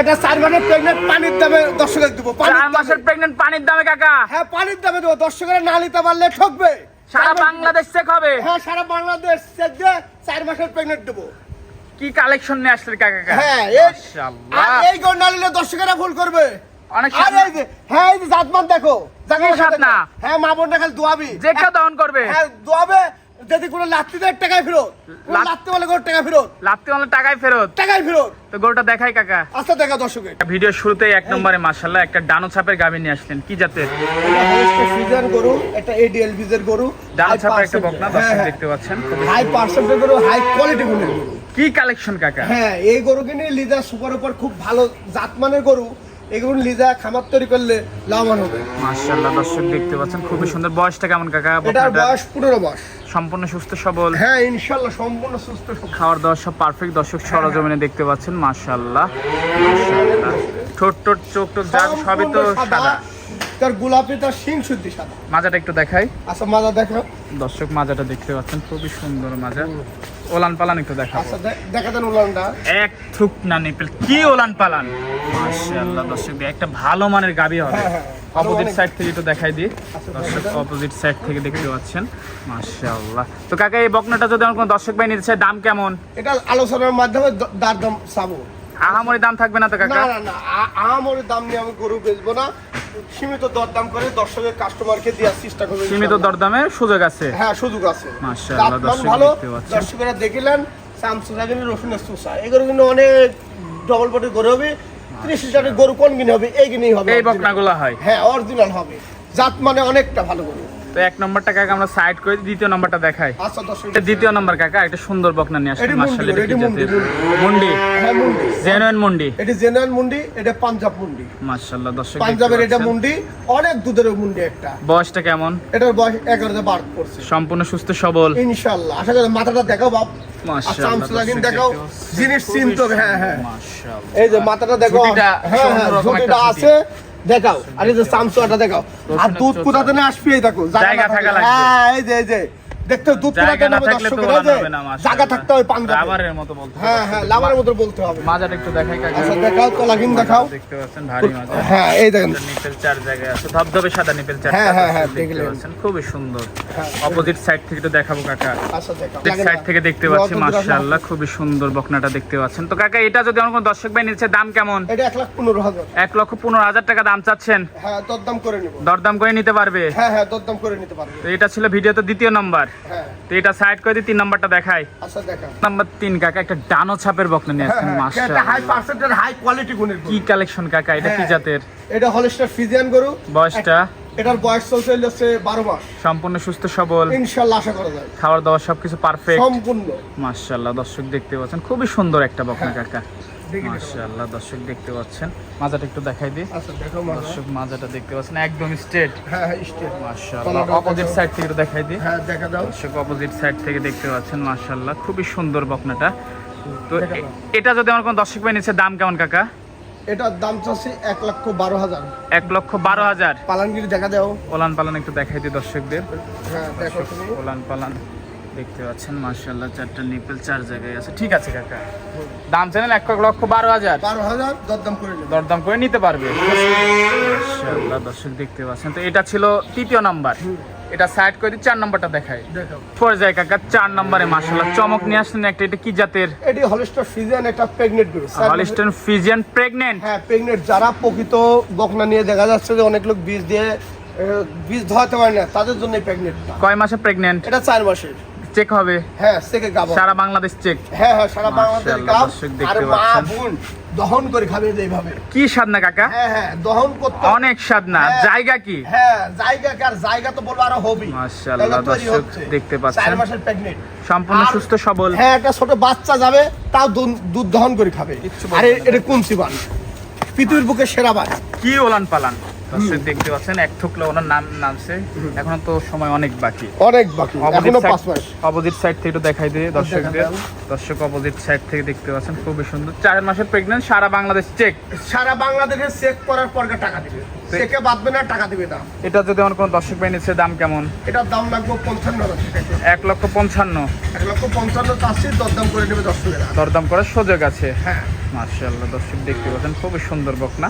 এটা চার মাসের প্রেগনেন্ট পানির দামে দর্শকের দেবো। চার মাসের প্রেগনেন্ট পানির দামে কাকা। হ্যাঁ পানির দামে দেবো। দর্শকেরা না নিতে পারলে ঠকবে। সারা বাংলাদেশ চেক হবে। হ্যাঁ সারা বাংলাদেশ চেক দিয়ে চার মাসের প্রেগনেন্ট দেবো। কি কালেকশন নিয়ে আসলে কাকা কাকা? হ্যাঁ এই মাশাআল্লাহ। আর এই না নিলে দর্শকেরা ভুল করবে। অনেক আর এই যে হ্যাঁ এই যে জাতমান দেখো। কি না? হ্যাঁ মা বোনটা খালি দোয়াবি। যে কেউ দহন করবে। হ্যাঁ দোয়াবে। যদি কোনো লাত্তি দেয় টাকায় ফেরত। লাত্তি বলে টাকা ফেরত। লাভতে হলে টাকাই ফেরত? টাকায় ফেরত। তো গরুটা দেখাই কাকা। আচ্ছা দেখা দর্শকে ভিডিও শুরুতেই এক নম্বরে একটা ডানো ছাপের গাভী নিয়ে আসলেন। কি জাতের? ফিজার গরু একটা এডিএল বীজের গরু। ডানো ছাপের একটা বকনা দর্শক দেখতে পাচ্ছেন হাই পার্সেন্টের গরু হাই কোয়ালিটি গরু। কি কালেকশন কাকা? হ্যাঁ এই গরু কিনে লিজা সুপার উপর খুব ভালো জাতমানের গরু। এগুলো লিজা খামার তৈরি করলে লাভবান হবে। দর্শক দেখতে পাচ্ছেন খুবই সুন্দর। বয়সটা কেমন কাকা? এটার বয়স পনেরো বয়স। সম্পূর্ণ সুস্থ সবল? হ্যাঁ ইনশাল্লাহ সম্পূর্ণ সুস্থ সবল। খাওয়ার দাওয়ার সব পারফেক্ট দর্শক সরজমিনে দেখতে পাচ্ছেন মাশাআল্লাহ। ছোট টোট চোখ টোক যা সবই তো সাদা। তার গোলাপি তার শিং শুদ্ধি সাদা। মাজাটা একটু দেখাই। আচ্ছা মাজা দেখো। দর্শক মাজাটা দেখতে পাচ্ছেন খুবই সুন্দর মাজা। ওলান পালান একটু দেখাবো। আচ্ছা দেখা দেন উলানটা এক থুক না নিপেল কি ওলান পালান। মাশাআল্লাহ দর্শক একটা ভালো মানের গাবি হবে। হ্যাঁ, হ্যাঁ। অপোজিট সাইড থেকে একটু দেখাই দিই। আচ্ছা, দর্শক অপোজিট সাইড থেকে দেখতে পাচ্ছেন। মাশাআল্লাহ। তো কাকা এই বকনাটা যদি আমার কোনো দর্শক ভাই নিতে চায় দাম কেমন? এটা আলোচনার মাধ্যমে দার দাম চাবো আহামরি দাম থাকবে না তো কাকা? না না আ- আমার দাম নিয়ে আমি গরু বেচবো না। সীমিত দরদাম করে দর্শকের কাস্টমারকে দেওয়ার চেষ্টা করবে সীমিত। দরদামে সুযোগ আছে হ্যাঁ সুযোগ আছে মাশাআল্লাহ, দর্শক ভালো দেখতে পাচ্ছেন। দর্শকেরা দেখিলেন সামসুরা কিন্তু রসুনের চুষা এগুলো কিন্তু অনেক ডবল বডি গরু হবে ত্রিশ লিটারের গরু কোন গিনে হবে এই গিনেই হবে এই। বকনাগুলো হয় হ্যাঁ অরিজিনাল হবে জাত মানে অনেকটা ভালো গরু তো এক নম্বরটা কাকা আমরা সাইড করে দ্বিতীয় নম্বরটা দেখাই। আচ্ছা দ্বিতীয় নম্বর কাকা একটা সুন্দর বকনা নিয়ে মাশাআল্লাহ মুন্ডি, এটা কি এটি জাতের মুন্ডি। জেনুইন মুন্ডি। এটি জেনারেল মুন্ডি এটা পাঞ্জাব মুন্ডি। মাশাআল্লাহ দর্শক পাঞ্জাবের এটা। মুন্ডি অনেক দুধের মুন্ডি একটা। বয়সটা কেমন? এটার বয়স করছে। সম্পূর্ণ সুস্থ সবল। ইনশাল্লাহ আশা করি মাথাটা দেখাও বাপ। দেখাও। জিনিস চিনতে হ্যাঁ হ্যাঁ। এই যে মাথাটা দেখো হ্যাঁ হ্যাঁ। আছে। দেখাও। আরে যে সামসুয়াটা দেখাও। আর দুধ কোথা থেকে আসবি এই দেখো? জায়গা থাকা। লাগবে। হ্যাঁ এই যে এই যে। দেখতে দুধ জায়গা কোথাতে না থাকলে তো দর্শকেরা যে না মাশাআল্লাহ। জায়গা থাকতে পাঞ্জাবে রাবারের মতো বলতে হ্যাঁ হ্যাঁ লাভারের মতো বলতে হবে। মাজাটা একটু দেখাই কাকা। আচ্ছা দেখাও তো লাগিন দেখাও। দেখতে পাচ্ছেন ভারী হ্যাঁ এই দেখেন। নিপেল চার জায়গায় আছে। ধবধবে সাদা নিপেল চার হ্যাঁ, হ্যাঁ, হ্যাঁ, দেখতে পাচ্ছেন। খুবই সুন্দর। হ্যাঁ। অপোজিট সাইড থেকে একটু দেখাবো কাকা। আচ্ছা দেখাও। সাইড থেকে দেখতে পাচ্ছি মাশাআল্লাহ খুবই সুন্দর বকনাটা দেখতে পাচ্ছেন। তো কাকা এটা যদি আমার কোনো দর্শক ভাই নিচ্ছে দাম কেমন? এটা এক লাখ পনেরো হাজার। এক লক্ষ পনেরো হাজার টাকা দাম চাচ্ছেন? হ্যাঁ দরদাম করে নিব। দরদাম করে নিতে পারবে? হ্যাঁ হ্যাঁ দরদাম করে নিতে পারবে। তো এটা ছিল ভিডিওতে দ্বিতীয় নাম্বার। হ্যাঁ তো এটা সাইড করে তিন নাম্বারটা দেখাই। আচ্ছা দেখা নাম্বার তিন কাকা একটা ডানো ছাপের বকনা নিয়ে আসছেন হ্যাঁ, এটা হাই পার্সেন্টের হাই কোয়ালিটি গুণের কি কালেকশন কাকা? এটা কি হ্যাঁ। জাতের? এটা হলিস্টার ফিজিয়ান গরু। বয়সটা? এটার বয়স চলছে হচ্ছে বারো মাস। সম্পূর্ণ সুস্থ সবল। ইনশাল্লাহ আশা করা যায়। খাওয়ার দাওয়ার সবকিছু পারফেক্ট সম্পূর্ণ। মাশাআল্লাহ দর্শক দেখতে পাচ্ছেন খুবই সুন্দর একটা বকনা হ্যাঁ। কাকা। মাশাআল্লাহ দর্শক দেখতে পাচ্ছেন। মাজাটা একটু দেখাই দিই। আচ্ছা দেখো দর্শক মাজাটা দেখতে পাচ্ছেন একদম স্ট্রেট হ্যাঁ হ্যাঁ স্টেট মাশাআল্লাহ অপোজিট সাইড থেকে দেখাই দিই। হ্যাঁ দেখা দাও। দর্শক অপোজিট সাইড থেকে দেখতে পাচ্ছেন মাশাআল্লাহ খুবই সুন্দর বকনাটা। তো। এটা যদি আমার কোনো দর্শক ভাই নিচ্ছে দাম কেমন কাকা? এটার দাম চাচ্ছি এক লক্ষ বারো হাজার। এক লক্ষ বারো হাজার। পালানগিরি দেখা দাও। ওলান পালান একটু দেখাই দিই দর্শকদের। হ্যাঁ দেখো ওলান পালান। দেখতে পাচ্ছেন মাশাআল্লাহ চারটা নিপেল চার জায়গায় আছে। ঠিক আছে কাকা। দাম চাইলেন এক লক্ষ বারো হাজার? বারো হাজার দরদাম করে দরদাম করে নিতে পারবে। মাশাআল্লাহ দর্শক দেখতে পাচ্ছেন। তো এটা ছিল তৃতীয় নাম্বার। এটা সাইড করে চার নাম্বারটা দেখাই। দেখো পর্যায়ে কাকা চার নম্বরে মাশাআল্লাহ। চমক নিয়ে আসলেন একটা এটা কি জাতের? এটি হলিস্টার ফিজিয়ান একটা প্রেগনেন্ট গরু। হলিস্টন ফিজিয়ান প্রেগনেন্ট হ্যাঁ প্রেগনেন্ট যারা প্রকৃত বকনা নিয়ে দেখা যাচ্ছে যে অনেক লোক বীজ দিয়ে বীজ ধোয়াতে পারে না তাদের জন্য প্রেগনেন্টটা কয় মাসে প্রেগনেন্ট এটা চার মাসের। চেক হবে। হ্যাঁ গাব। সারা বাংলাদেশ চেক হ্যাঁ হ্যাঁ সারা বাংলাদেশ গাব আর মা বোন দহন করে খাবে এইভাবে। কি স্বাদ না কাকা? হ্যাঁ হ্যাঁ দহন করতে অনেক স্বাদ না। হ্যাঁ। জায়গা কি? হ্যাঁ জায়গা কার জায়গা তো বলব আরও হবি মাশাআল্লাহ, দর্শক দেখতে পাচ্ছেন। চার মাসের প্রেগনেন্ট সম্পূর্ণ সুস্থ সবল। হ্যাঁ একটা ছোট বাচ্চা যাবে তাও দুধ- দহন করে খাবে। আরে এটা কুমসি বান পৃথিবীর বুকে সেরা বান কি ওলান পালান। দর্শক দেখতে পাচ্ছেন এক ঠুকলে ওনার নাম নামছে। এখনও তো সময় অনেক বাকি। অনেক বাকি এখনও পাঁচ মাস। অপোজিট সাইড থেকে একটু দেখাই দিয়ে দর্শকদের। দর্শক অপোজিট সাইড থেকে দেখতে পাচ্ছেন খুবই সুন্দর। চার মাসের প্রেগনেন্ট সারা বাংলাদেশ চেক সারা বাংলাদেশে চেক করার পর টাকা দিবে? চেকে বাঁধবে না টাকা দিবে না এটা যদি আমার কোনো দর্শক বাই নিচ্ছে দাম কেমন? এটার দাম লাগবে পঞ্চান্ন এক লক্ষ পঞ্চান্ন। এক লক্ষ পঞ্চান্ন চাষি দরদাম করে নেবে দরদাম করার সুযোগ আছে। হ্যাঁ। মার্শাল্লাহ দর্শক দেখতে পাচ্ছেন খুবই সুন্দর বকনা।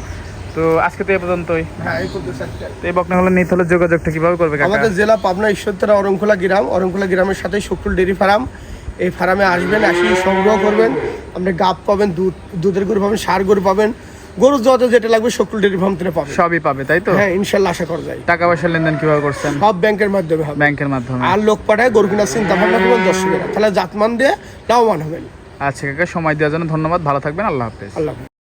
তো আজকে তো এ পর্যন্তই। হ্যাঁ এই পর্যন্ত তো এই বকনা হলে নিতে হলে যোগাযোগটা কীভাবে করবে আমাদের জেলা পাবনা ঈশ্বরতলা অরংখোলা গ্রাম অরংখোলা গ্রামের সাথে শুক্রুল ডেরি ফার্ম। এই ফার্মে আসবেন আসি সংগ্রহ করবেন। আপনি গাব পাবেন দুধ দুধের গরু পাবেন সার গরু পাবেন। গরু যত যেটা লাগবে শুক্রুল ডেরি ফার্ম থেকে পাবেন। সবই পাবে তাই তো? হ্যাঁ ইনশাল্লাহ আশা করা যায়। টাকা পয়সার লেনদেন কীভাবে করছেন? সব ব্যাংকের মাধ্যমে হবে। ব্যাংকের মাধ্যমে। আর লোক পাঠায় গরু কিনার চিন্তা ভাবনা করবেন দর্শকেরা। তাহলে জাতমান দিয়ে লাভবান হবেন। আচ্ছা কাকা সময় দেওয়ার জন্য ধন্যবাদ। ভালো থাকবেন আল্লাহ হাফেজ। আল্লাহ হাফেজ।